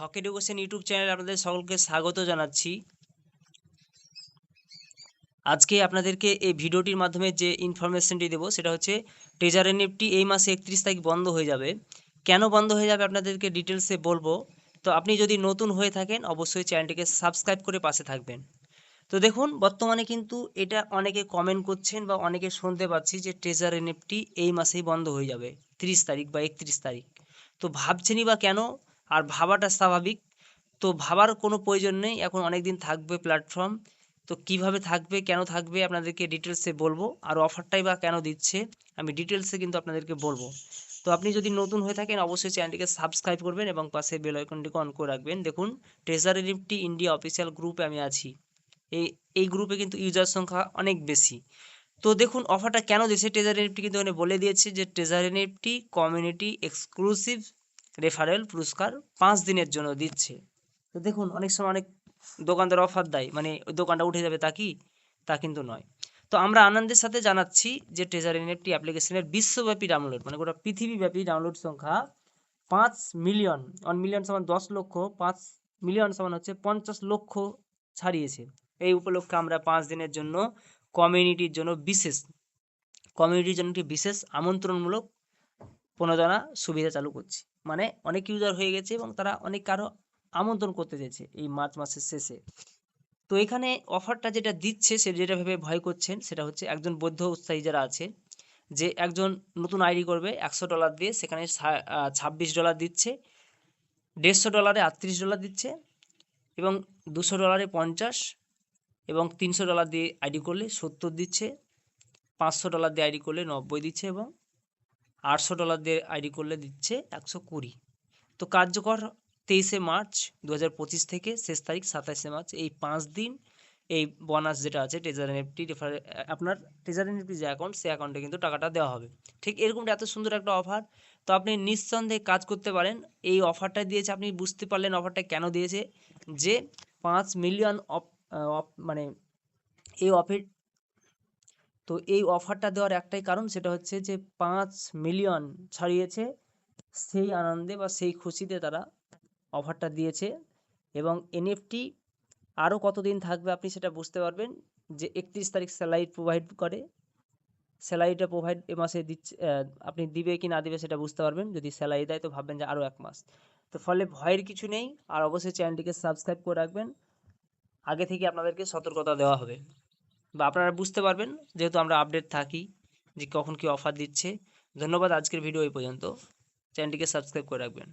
হক education YouTube চ্যানেলে আপনাদের সকলকে স্বাগত জানাচ্ছি। আজকে আপনাদেরকে এই ভিডিওটির মাধ্যমে যে ইনফরমেশনটি দেবো, সেটা হচ্ছে ট্রেজার এনএফটি এই মাসে একত্রিশ তারিখ বন্ধ হয়ে যাবে। কেন বন্ধ হয়ে যাবে আপনাদেরকে ডিটেলসে বলব। তো আপনি যদি নতুন হয়ে থাকেন, অবশ্যই চ্যানেলটিকে সাবস্ক্রাইব করে পাশে থাকবেন। তো দেখুন, বর্তমানে কিন্তু এটা অনেকে কমেন্ট করছেন বা অনেকে শুনতে পাচ্ছি যে ট্রেজার এনএফটি এই মাসেই বন্ধ হয়ে যাবে, তিরিশ তারিখ বা একত্রিশ তারিখ। তো ভাবছেনই বা কেন? আর ভাবাটা স্বাভাবিক। তো ভাবার কোনো প্রয়োজন নেই, এখন অনেক দিন থাকবে প্ল্যাটফর্ম তো কীভাবে থাকবে, কেন থাকবে, আপনাদেরকে ডিটেলসে বলব। আর অফারটাই বা কেন দিচ্ছে, আমি ডিটেলসে কিন্তু আপনাদেরকে বলব। তো আপনি যদি নতুন হয়ে থাকেন, অবশ্যই চ্যানেলটিকে সাবস্ক্রাইব করবেন এবং পাশে বেল আইকনটিকে অন করে রাখবেন। দেখুন ট্রেজারি নিফটি ইন্ডিয়া অফিসিয়াল গ্রুপে আমি আছি। এই এই গ্রুপে কিন্তু ইউজার সংখ্যা অনেক বেশি। তো দেখুন অফারটা কেন দিয়েছে ট্রেজারি নিফটি কিন্তু এখানে বলে দিয়েছে যে treasury nifty community exclusive referral পুরস্কার পাঁচ দিনের জন্য দিচ্ছে। তো দেখুন, অনেক সময় অনেক দোকানদার অফার দেয় মানে ওই দোকানটা উঠে যাবে তা কি? তা কিন্তু নয়। তো আমরা আনন্দের সাথে জানাচ্ছি যে ট্রেজার এনএফটি অ্যাপ্লিকেশনের বিশ্বব্যাপী ডাউনলোড মানে গোটা পৃথিবীব্যাপী ডাউনলোড সংখ্যা পাঁচ মিলিয়ন ওয়ান মিলিয়ন সমান দশ লক্ষ, পাঁচ মিলিয়ন সমান হচ্ছে পঞ্চাশ লক্ষ ছাড়িয়েছে। এই উপলক্ষে আমরা পাঁচ দিনের জন্য কমিউনিটির জন্য বিশেষ কমিউনিটির জন্য একটি বিশেষ আমন্ত্রণমূলক প্রণোদনা সুবিধা চালু করছি। মানে অনেক ইউজার হয়ে গেছে এবং তারা অনেক কারও আমন্ত্রণ করতে চাইছে এই মার্চ মাসের শেষে। তো এখানে অফারটা যেটা দিচ্ছে সে যেটা ভেবে ভয় করছেন সেটা হচ্ছে একজন বৌদ্ধ উৎসাহী যারা আছে, যে একজন নতুন আইডি করবে, একশো ডলার দিয়ে সেখানে ছাব্বিশ ডলার দিচ্ছে, দেড়শো ডলারে আটত্রিশ ডলার দিচ্ছে এবং দুশো ডলারে পঞ্চাশ এবং তিনশো ডলার দিয়ে আইডি করলে সত্তর দিচ্ছে, পাঁচশো ডলার দিয়ে আইডি করলে নব্বই দিচ্ছে এবং আটশো ডলার দিয়ে আইডি করলে দিচ্ছে একশো কুড়ি। তো কার্যকর তেইশে মার্চ দু থেকে শেষ তারিখ সাতাশে মার্চ, এই পাঁচ দিন এই বোনাস যেটা আছে ট্রেজার এনএফটি রেফার আপনার ট্রেজার এনএফটি যে অ্যাকাউন্ট সেই অ্যাকাউন্টে কিন্তু টাকাটা দেওয়া হবে। ঠিক এরকমটা এত সুন্দর একটা অফার তো আপনি নিঃসন্দেহে কাজ করতে পারেন। এই অফারটা দিয়েছে, আপনি বুঝতে পারলেন অফারটা কেন দিয়েছে। যে পাঁচ মিলিয়ন অফ মানে এই অফার তো এই অফারটা দেওয়ার একটাই কারণ সেটা হচ্ছে যে পাঁচ মিলিয়ন ছাড়িয়েছে, সেই আনন্দে বা সেই খুশিতে তারা অফারটা দিয়েছে এবং এনএফটি আরও কতদিন থাকবে আপনি সেটা বুঝতে পারবেন যে একত্রিশ তারিখ স্যালারি প্রোভাইড করে, স্যালারিটা প্রোভাইড এ মাসে দিচ্ছে আপনি দিবে কি না দিবে সেটা বুঝতে পারবেন, যদি স্যালারি দেয় তো ভাববেন যে আরও এক মাস। তো ফলে ভয়ের কিছু নেই, আর অবশ্যই চ্যানেলটিকে সাবস্ক্রাইব করে রাখবেন। আগে থেকে আপনাদেরকে সতর্কতা দেওয়া হবে। বা আপনারা বুঝতে পারবেন, যেহেতু আমরা আপডেট থাকি যে কখন কি অফার দিচ্ছে। ধন্যবাদ আজকের ভিডিও এই পর্যন্ত। চ্যানেলটিকে সাবস্ক্রাইব করে রাখবেন।